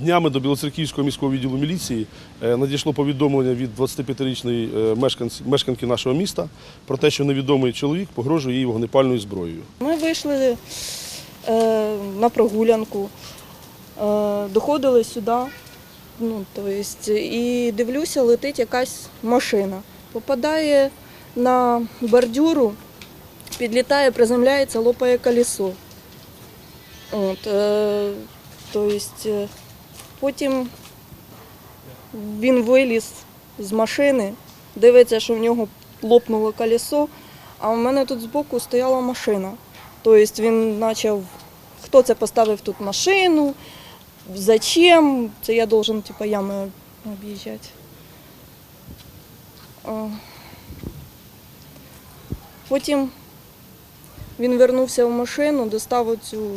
Днями до Білоцерківського міського відділу міліції е, надійшло повідомлення від 25-річної е, мешканки нашого міста про те, що невідомий чоловік погрожує їй вогнепальною зброєю. Ми вийшли е, на прогулянку, доходили сюди, ну, то есть, і дивлюся, летить якась машина. Попадає на бордюру, підлітає, приземляється, лопає колесо. От, то потім він виліз з машини, дивиться, що в нього лопнуло колесо, а в мене тут збоку стояла машина. Тобто він почав, хто це поставив тут машину, зачем, це я должен типу, ями об'їжджати. Потім він вернувся в машину, достав оцю,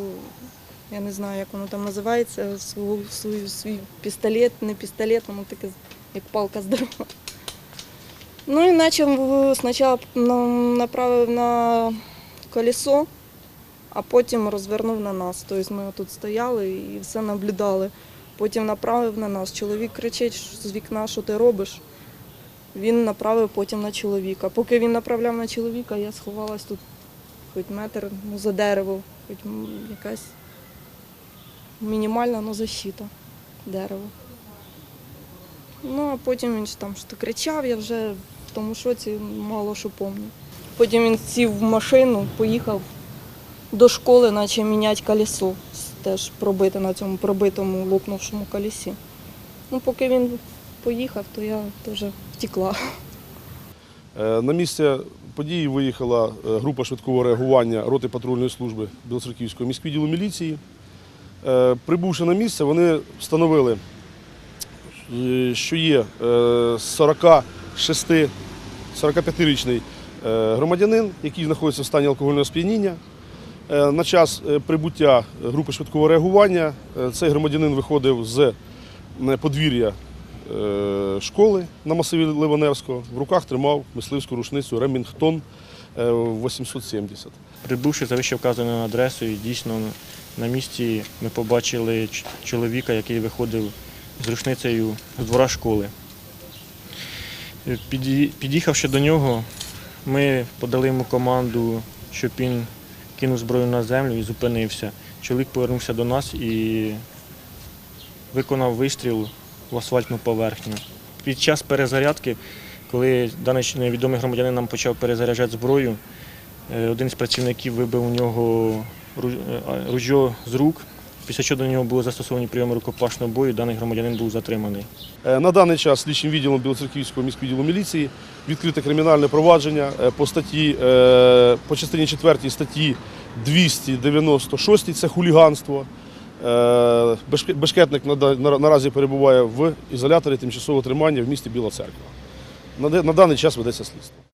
я не знаю, як воно там називається, свою, свою, свій пістолет, не пістолет, воно таке як палка здорова. Ну і почав спочатку направив на колесо, а потім розвернув на нас. Тобто ми тут стояли і все наблюдали. Потім направив на нас. Чоловік кричить з вікна, що ти робиш. Він направив потім на чоловіка. Поки він направляв на чоловіка, я сховалась тут хоч метр ну, за дерево, хоч якась мінімальна ну, защита дерева. Ну, а потім він ж там що кричав, я вже в тому шоці мало що пам'ятаю. Потім він сів в машину, поїхав до школи, наче міняти колесо, теж пробите на цьому пробитому лопнувшому колесі. Ну, поки він поїхав, то я теж втекла. Е, На місце події виїхала е, група швидкого реагування роти патрульної служби Білоцерківського міськвідділу міліції. Е, Прибувши на місце, вони встановили, е, що є е, 46 45-річний е, громадянин, який знаходиться в стані алкогольного сп'яніння. На час прибуття групи швидкого реагування цей громадянин виходив з подвір'я школи на масиві Ливаневського. В руках тримав мисливську рушницю Ремінгтон е, 870. Прибувши за вище вказаною адресою, дійсно на місці ми побачили чоловіка, який виходив з рушницею з двора школи. Під'їхавши до нього, ми подали йому команду, щоб він кинув зброю на землю і зупинився. Чоловік повернувся до нас і виконав вистріл в асфальтну поверхню. Під час перезарядки, коли даний невідомий громадянин нам почав перезаряджати зброю, Е, Один з працівників вибив у нього ружьо з рук, після чого до нього були застосовані прийоми рукопашного бою, даний громадянин був затриманий. Е, На даний час слідчим відділом Білоцерківського міськвідділу міліції відкрите кримінальне провадження е, по статті е, по частині 4 статті 296 це хуліганство. Е, Бешкетник наразі перебуває в ізоляторі тимчасового тримання в місті Біла Церква. На даний час ведеться слідство.